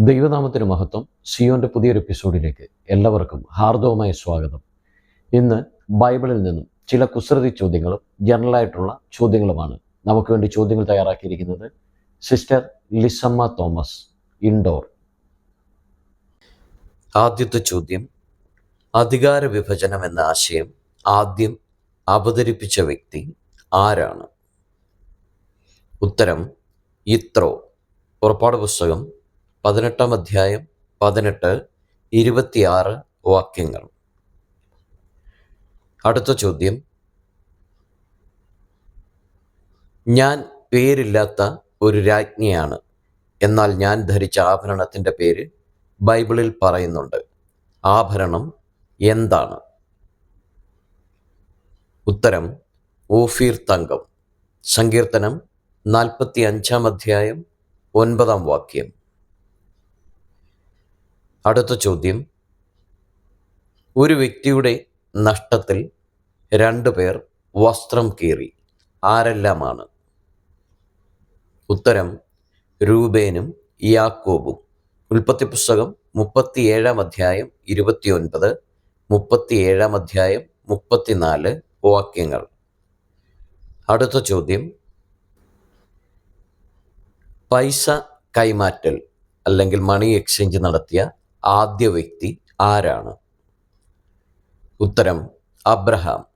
ദൈവനാമത്തിന് മഹത്വം. സിയോന്റെ പുതിയൊരു എപ്പിസോഡിലേക്ക് എല്ലാവർക്കും ഹാർദവമായ സ്വാഗതം. ഇന്ന് ബൈബിളിൽ നിന്നും ചില കുസൃതി ചോദ്യങ്ങളും ജനറലായിട്ടുള്ള ചോദ്യങ്ങളുമാണ് നമുക്ക് വേണ്ടി ചോദ്യങ്ങൾ തയ്യാറാക്കിയിരിക്കുന്നത്. Sister Lisamma Thomas Indore. ആദ്യത്തെ ചോദ്യം അധികാര വിഭജനം എന്ന ആശയം ആദ്യം അവതരിപ്പിച്ച വ്യക്തി ആരാണ്? ഉത്തരം ഇത്രോ. പുറപ്പാട് പുസ്തകം പതിനെട്ടാം അധ്യായം പതിനെട്ട് ഇരുപത്തിയാറ് വാക്യങ്ങൾ. അടുത്ത ചോദ്യം. ഞാൻ പേരില്ലാത്ത ഒരു രാജ്ഞിയാണ്. എന്നാൽ ഞാൻ ധരിച്ച ആഭരണത്തിന്റെ പേര് ബൈബിളിൽ പറയുന്നുണ്ട്. ആഭരണം എന്താണ്? ഉത്തരം ഓഫീർ തങ്കം. സങ്കീർത്തനം നാൽപ്പത്തി അഞ്ചാം അധ്യായം ഒൻപതാം വാക്യം. അടുത്ത ചോദ്യം. ഒരു വ്യക്തിയുടെ നഷ്ടത്തിൽ രണ്ടു പേർ വസ്ത്രം കീറി. ആരെല്ലാമാണ്? ഉത്തരം രൂപേനും യാക്കോബും. ഉൽപ്പത്തി പുസ്തകം മുപ്പത്തിയേഴാം അധ്യായം ഇരുപത്തിയൊൻപത് മുപ്പത്തിയേഴാം അധ്യായം മുപ്പത്തിനാല് വാക്യങ്ങൾ. അടുത്ത ചോദ്യം. പൈസ കൈമാറ്റൽ അല്ലെങ്കിൽ മണി എക്സ്ചേഞ്ച് നടത്തിയ ആദ്യ വ്യക്തി ആരാണ്? ഉത്തരം അബ്രഹാം.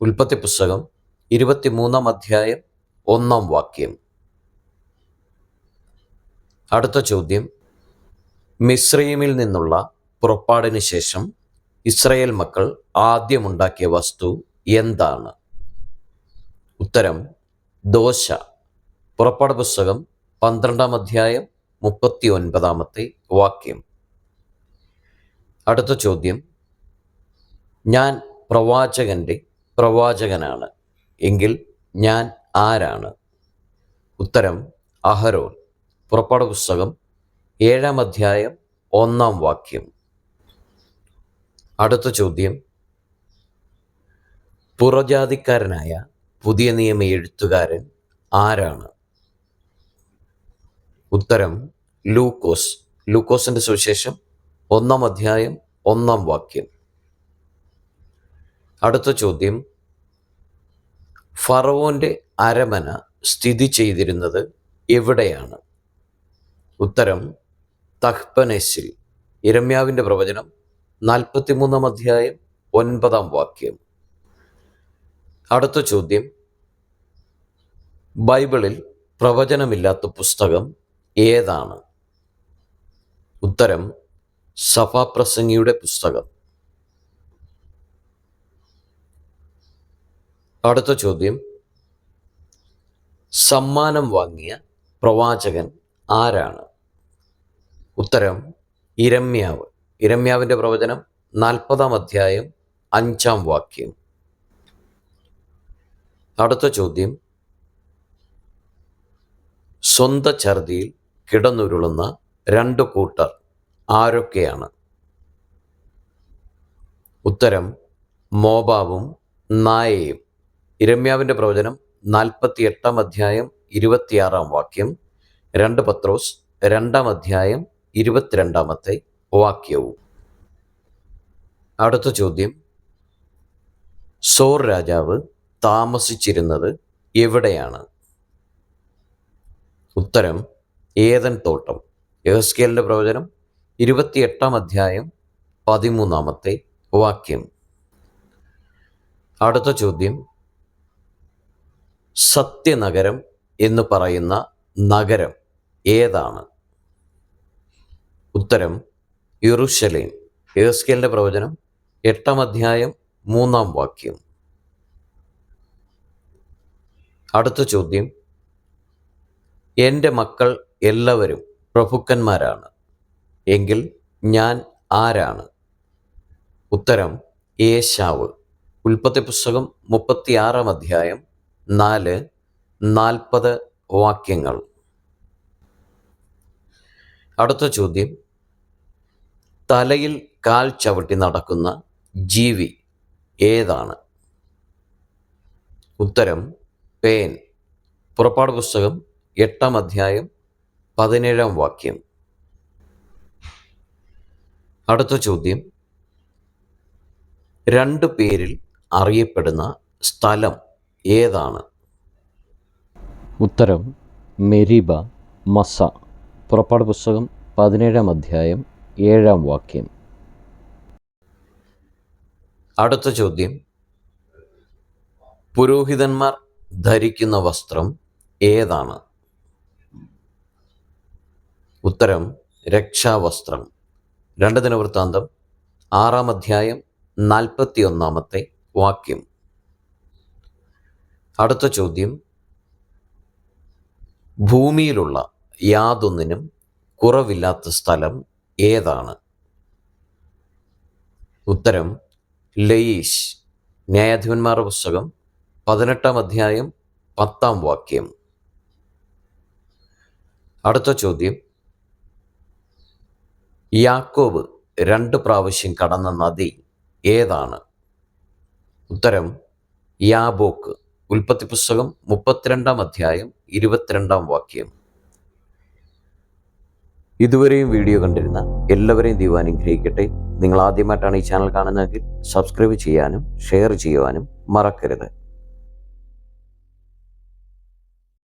ഉൽപ്പത്തി പുസ്തകം ഇരുപത്തിമൂന്നാം അധ്യായം ഒന്നാം വാക്യം. അടുത്ത ചോദ്യം. മിശ്രീമിൽ നിന്നുള്ള പുറപ്പാടിന് ശേഷം ഇസ്രയേൽ മക്കൾ ആദ്യമുണ്ടാക്കിയ വസ്തു എന്താണ്? ഉത്തരം ദോശ. പുറപ്പാട് പുസ്തകം പന്ത്രണ്ടാം അധ്യായം മുപ്പത്തി ഒൻപതാമത്തെ വാക്യം. അടുത്ത ചോദ്യം. ഞാൻ പ്രവാചകന്റെ പ്രവാചകനാണ്. എങ്കിൽ ഞാൻ ആരാണ്? ഉത്തരം അഹരോൻ. പുറപ്പാട് പുസ്തകം ഏഴാം അധ്യായം ഒന്നാം വാക്യം. അടുത്ത ചോദ്യം. പുറജാതിക്കാരനായ പുതിയ നിയമ എഴുത്തുകാരൻ ആരാണ്? ഉത്തരം ലൂക്കോസ്. ലൂക്കോസിന്റെ സുവിശേഷം ഒന്നാം അധ്യായം ഒന്നാം വാക്യം. അടുത്ത ചോദ്യം. ഫറവോന്റെ അരമന സ്ഥിതി ചെയ്തിരുന്നത് എവിടെയാണ്? ഉത്തരം തഹ്പനസിൽ. ഇരമ്യാവിന്റെ പ്രവചനം നാൽപ്പത്തിമൂന്നാം അധ്യായം ഒൻപതാം വാക്യം. അടുത്ത ചോദ്യം. ബൈബിളിൽ പ്രവചനമില്ലാത്ത പുസ്തകം ഏതാണ്? ഉത്തരം സഭാപ്രസംഗിയുടെ പുസ്തകം. അടുത്ത ചോദ്യം. സമ്മാനം വാങ്ങിയ പ്രവാചകൻ ആരാണ്? ഉത്തരം ഇരമ്യാവ്. ഇരമ്യാവിന്റെ പ്രവചനം നാൽപ്പതാം അധ്യായം അഞ്ചാം വാക്യം. അടുത്ത ചോദ്യം. സ്വന്ത ഛർദിയിൽ കിടന്നുരുളുന്ന രണ്ട് കൂട്ടർ ആരൊക്കെയാണ്? ഉത്തരം മോബാവും നായയും. ഇരമ്യാവിന്റെ പ്രവചനം നാൽപ്പത്തി എട്ടാം അധ്യായം ഇരുപത്തിയാറാം വാക്യം രണ്ട് പത്രോസ് രണ്ടാം അധ്യായം ഇരുപത്തിരണ്ടാമത്തെ വാക്യവും. അടുത്ത ചോദ്യം സോർ രാജാവ് താമസിച്ചിരുന്നത് എവിടെയാണ്? ഉത്തരം ഏതൻ തോട്ടം. യഹസ്കേലിന്റെ പ്രവചനം ഇരുപത്തിയെട്ടാം അധ്യായം പതിമൂന്നാമത്തെ വാക്യം. അടുത്ത ചോദ്യം. സത്യനഗരം എന്ന് പറയുന്ന നഗരം ഏതാണ്? ഉത്തരം യെറുഷലേം യേസ്കേലിന്റെ പ്രവചനം എട്ടാം അധ്യായം മൂന്നാം വാക്യം. അടുത്ത ചോദ്യം. എന്റെ മക്കൾ എല്ലാവരും പ്രഭുക്കന്മാരാണ്. എങ്കിൽ ഞാൻ ആരാണ്? ഉത്തരം ഏശാവ്. ഉൽപ്പത്തി പുസ്തകം മുപ്പത്തിയാറാം അധ്യായം നാല് നാൽപ്പത് വാക്യങ്ങൾ. അടുത്ത ചോദ്യം. തലയിൽ കാൽ ചവിട്ടി നടക്കുന്ന ജീവി ഏതാണ്? ഉത്തരം പേൻ. പുറപ്പാട് പുസ്തകം എട്ടാം അധ്യായം പതിനേഴാം വാക്യം. അടുത്ത ചോദ്യം. രണ്ട് പേരിൽ അറിയപ്പെടുന്ന സ്ഥലം ഏതാണ്? ഉത്തരം മെരിബ മസ പുറപ്പാട് പുസ്തകം പതിനേഴാം അധ്യായം ഏഴാം വാക്യം. അടുത്ത ചോദ്യം. പുരോഹിതന്മാർ ധരിക്കുന്ന വസ്ത്രം ഏതാണ്? ഉത്തരം രക്ഷാവസ്ത്രം. രണ്ട് ദിനവൃത്താന്തം ആറാം അധ്യായം നാൽപ്പത്തി ഒന്നാമത്തെ വാക്യം. അടുത്ത ചോദ്യം. ഭൂമിയിലുള്ള യാതൊന്നിനും കുറവില്ലാത്ത സ്ഥലം ഏതാണ്? ഉത്തരം ലയീഷ്. ന്യായാധിപന്മാരുടെ പുസ്തകം പതിനെട്ടാം അധ്യായം പത്താം വാക്യം. അടുത്ത ചോദ്യം. യാക്കോബ് രണ്ട് പ്രാവശ്യം കടന്ന നദി ഏതാണ്? ഉത്തരം യാബോക്ക്. ഉൽപ്പത്തി പുസ്തകം മുപ്പത്തിരണ്ടാം അധ്യായം ഇരുപത്തിരണ്ടാം വാക്യം. ഇതുവരെയും വീഡിയോ കണ്ടിരുന്ന എല്ലാവരെയും ദൈവം അനുഗ്രഹിക്കട്ടെ. നിങ്ങൾ ആദ്യമായിട്ടാണ് ഈ ചാനൽ കാണുന്നതെങ്കിൽ സബ്സ്ക്രൈബ് ചെയ്യാനും ഷെയർ ചെയ്യുവാനും മറക്കരുത്.